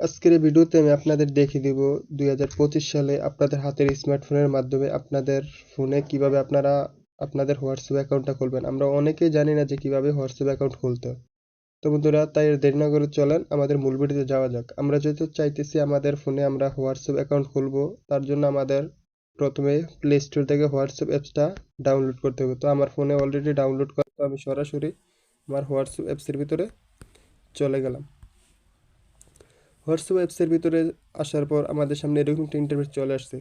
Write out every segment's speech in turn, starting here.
আজকের এই ভিডিওতে আমি আপনাদের দেখিয়ে দিব দুই হাজার পঁচিশ সালে আপনাদের হাতের স্মার্টফোনের মাধ্যমে আপনাদের ফোনে কীভাবে আপনারা আপনাদের হোয়াটসঅ্যাপ অ্যাকাউন্টটা খুলবেন। আমরা অনেকেই জানি না যে কীভাবে হোয়াটসঅ্যাপ অ্যাকাউন্ট খুলতে হয়। তো বন্ধুরা, তাই দেরি না করে চলেন, আমাদের মূল ভিডিওতে যাওয়া যাক। আমরা যেহেতু চাইতেছি আমাদের ফোনে আমরা হোয়াটসঅ্যাপ অ্যাকাউন্ট খুলবো, তার জন্য আমাদের প্রথমে প্লে স্টোর থেকে হোয়াটসঅ্যাপ অ্যাপসটা ডাউনলোড করতে হবে। তো আমার ফোনে অলরেডি ডাউনলোড করা, তো আমি সরাসরি আমার হোয়াটসঅ্যাপ অ্যাপসের ভিতরে চলে গেলাম। হোয়াটসঅ্যাপ অ্যাপসের ভিতরে আসার পর আমাদের সামনে এরকম একটা ইন্টারফেস চলে আসছে।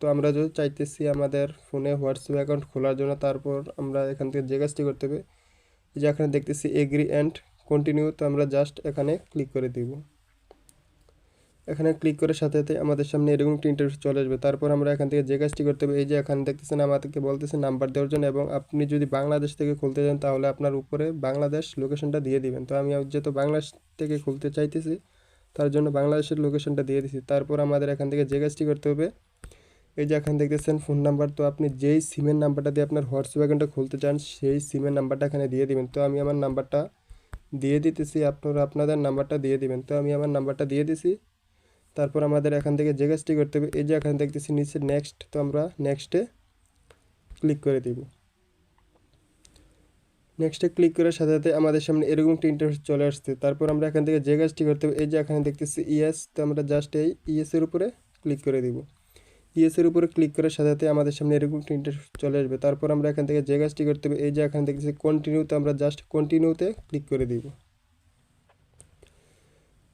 তো আমরা যদি চাইতেছি আমাদের ফোনে হোয়াটসঅ্যাপ অ্যাকাউন্ট খোলার জন্য তারপর আমরা এখান থেকে যে কাজটি করতে হবে, এই যে এখানে দেখতেছি এগ্রি অ্যান্ড কন্টিনিউ তো আমরা জাস্ট এখানে ক্লিক করে দিব। এখানে ক্লিক করার সাথে সাথে আমাদের সামনে এরকম একটা ইন্টারফেস চলে আসবে। তারপর আমরা এখান থেকে যে কাজটি করতে হবে, এই যে এখানে দেখতেছেন আমাদেরকে বলতেছে নাম্বার দেওয়ার জন্য এবং আপনি যদি বাংলাদেশ থেকে খুলতে চান তাহলে আপনার উপরে বাংলাদেশ লোকেশনটা দিয়ে দিবেন। তো আমি যেহেতু বাংলাদেশ থেকে খুলতে চাইতেছি তার জন্য বাংলাদেশের লোকেশনটা দিয়ে দিছি। তারপর আমাদের এখান থেকে যে কাজটি করতে হবে, এই যে এখানে দেখতেছেন ফোন নাম্বার তো আপনি যেই সিমের নাম্বারটা দিয়ে আপনার হোয়াটসঅ্যাপ অ্যাকাউন্টটা খুলতে চান, সেই সিমের নাম্বারটা এখানে দিয়ে দিবেন। তো আমি আমার নাম্বারটা দিয়ে দিতেছি, আপনারা আপনাদের নাম্বারটা দিয়ে দিবেন। তো আমি আমার নাম্বারটা দিয়ে দিছি, তারপর আমাদের এখান থেকে যে কাজটি করতে হবে, এই যে এখানে দেখতেছি নিচে নেক্সট তো আমরা নেক্সটে ক্লিক করে দিব। নেক্সটে ক্লিক করার সাথে সাথে আমাদের সামনে এরকম একটা ইন্টারফেস চলে আসছে। তারপর আমরা এখান থেকে যে কাজটি করতে হবে, এই যে এখানে দেখতেছি ইয়েস তো আমরা জাস্ট এই ইয়েসের উপরে ক্লিক করে দিব। ইয়েসের উপরে ক্লিক করার সাথে সাথে আমাদের সামনে এরকম একটা ইন্টারফেস চলে আসবে। তারপর আমরা এখান থেকে যে কাজটি করতে হবে, এই যে এখানে দেখতেছি কন্টিনিউতে আমরা জাস্ট কন্টিনিউতে ক্লিক করে দিব।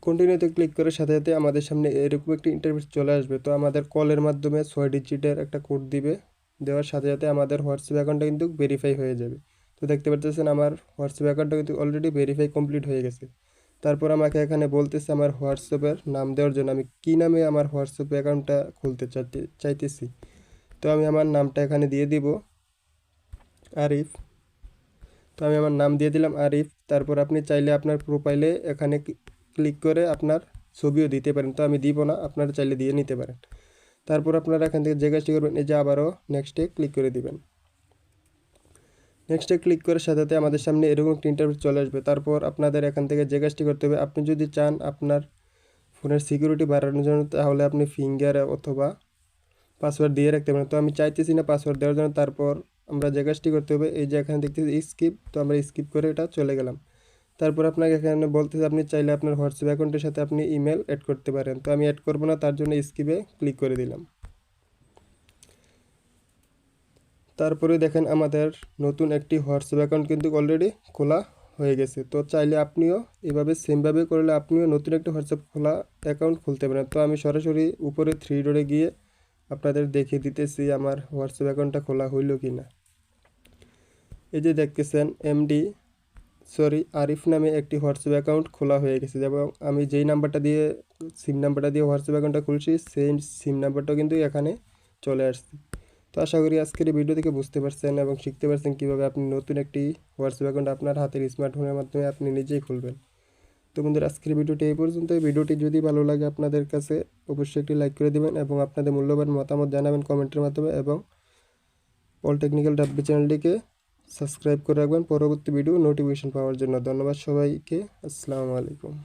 কন্টিনিউতে ক্লিক করার সাথে সাথে আমাদের সামনে এরকম একটি ইন্টারফেস চলে আসবে। তো আমাদের কলের মাধ্যমে ছয় ডিজিটের একটা কোড দিবে। দেওয়ার সাথে সাথে আমাদের হোয়াটসঅ্যাপ অ্যাকাউন্টটা কিন্তু ভেরিফাই হয়ে যাবে। তো দেখতে পাচ্ছেন আমার হোয়াটসঅ্যাপ অ্যাকাউন্টটা কিন্তু অলরেডি ভেরিফাই কমপ্লিট হয়ে গেছে। তারপর আমাকে এখানে বলতেছে আমার হোয়াটসঅ্যাপের নাম দেওয়ার জন্য আমি কী নামে আমার হোয়াটসঅ্যাপ অ্যাকাউন্টটা খুলতে চাইতে, চাইতেছি। তো আমি আমার নামটা এখানে দিয়ে দিব, আরিফ। তো আমি আমার নাম দিয়ে দিলাম আরিফ। তারপর আপনি চাইলে আপনার প্রোফাইলে এখানে ক্লিক করে আপনার ছবিও দিতে পারেন। তো আমি দিব না, আপনারা চাইলে দিয়ে নিতে পারেন। তারপর আপনারা এখান থেকে যে কাজটি করবেন, এই যে আবারও নেক্সটে ক্লিক করে দিবেন। নেক্সটে ক্লিক করার সাথে সাথে আমাদের সামনে এরকম একটা ইন্টারভিউ চলে আসবে। তারপর আপনাদের এখান থেকে যে কাজটি করতে হবে, আপনি যদি চান আপনার ফোনের সিকিউরিটি বাড়ানোর জন্য, তাহলে আপনি ফিঙ্গার অথবা পাসওয়ার্ড দিয়ে রাখতে পারেন। তো আমি চাইতেছি না পাসওয়ার্ড দেওয়ার জন্য। তারপর আমরা যে কাজটি করতে হবে, এই যে এখানে দেখতেছি স্কিপ তো আমরা স্কিপ করে এটা চলে গেলাম। তারপর আপনাকে এখানে বলতেছে, আপনি চাইলে আপনার হোয়াটসঅ্যাপ অ্যাকাউন্টের সাথে আপনি ইমেল অ্যাড করতে পারেন। তো আমি অ্যাড করব না, তার জন্য স্কিপে ক্লিক করে দিলাম। তারপরে দেখেন আমাদের নতুন একটি হোয়াটসঅ্যাপ অ্যাকাউন্ট কিন্তু অলরেডি খোলা হয়ে গেছে। তো চাইলে আপনিও এভাবে সেমভাবে করলে আপনিও নতুন একটা হোয়াটসঅ্যাপ খোলা অ্যাকাউন্ট খুলতে পারেন। তো আমি সরাসরি উপরে থ্রি ডোরে গিয়ে আপনাদের দেখিয়ে দিতেছি আমার হোয়াটসঅ্যাপ অ্যাকাউন্টটা খোলা হইল কি না এই যে দেখতেছেন এমডি সরি আরিফ নামে একটি হোয়াটসঅ্যাপ অ্যাকাউন্ট খোলা হয়ে গেছে। এবং আমি যেই নাম্বারটা দিয়ে সিম নাম্বারটা দিয়ে হোয়াটসঅ্যাপ অ্যাকাউন্টটা খুলছি, সেই সিম নাম্বারটাও কিন্তু এখানে চলে আসছে। তো আশা করি আজকের এই ভিডিও থেকে বুঝতে পারছেন এবং শিখতে পারছেন কীভাবে আপনি নতুন একটি হোয়াটসঅ্যাপ অ্যাকাউন্ট আপনার হাতের স্মার্টফোনের মাধ্যমে আপনি নিজেই খুলবেন। তো বন্ধুরা, আজকের ভিডিওটি এই পর্যন্ত এই ভিডিওটি যদি ভালো লাগে আপনাদের কাছে, অবশ্যই একটি লাইক করে দেবেন এবং আপনাদের মূল্যবান মতামত জানাবেন কমেন্টের মাধ্যমে এবং পলিটেকনিক্যাল ডাব্বি চ্যানেলটিকে সাবস্ক্রাইব করে রাখবেন। পরবর্তী ভিডিও নোটিফিকেশন পাওয়ার জন্য ধন্যবাদ সবাইকে। আসসালামু আলাইকুম।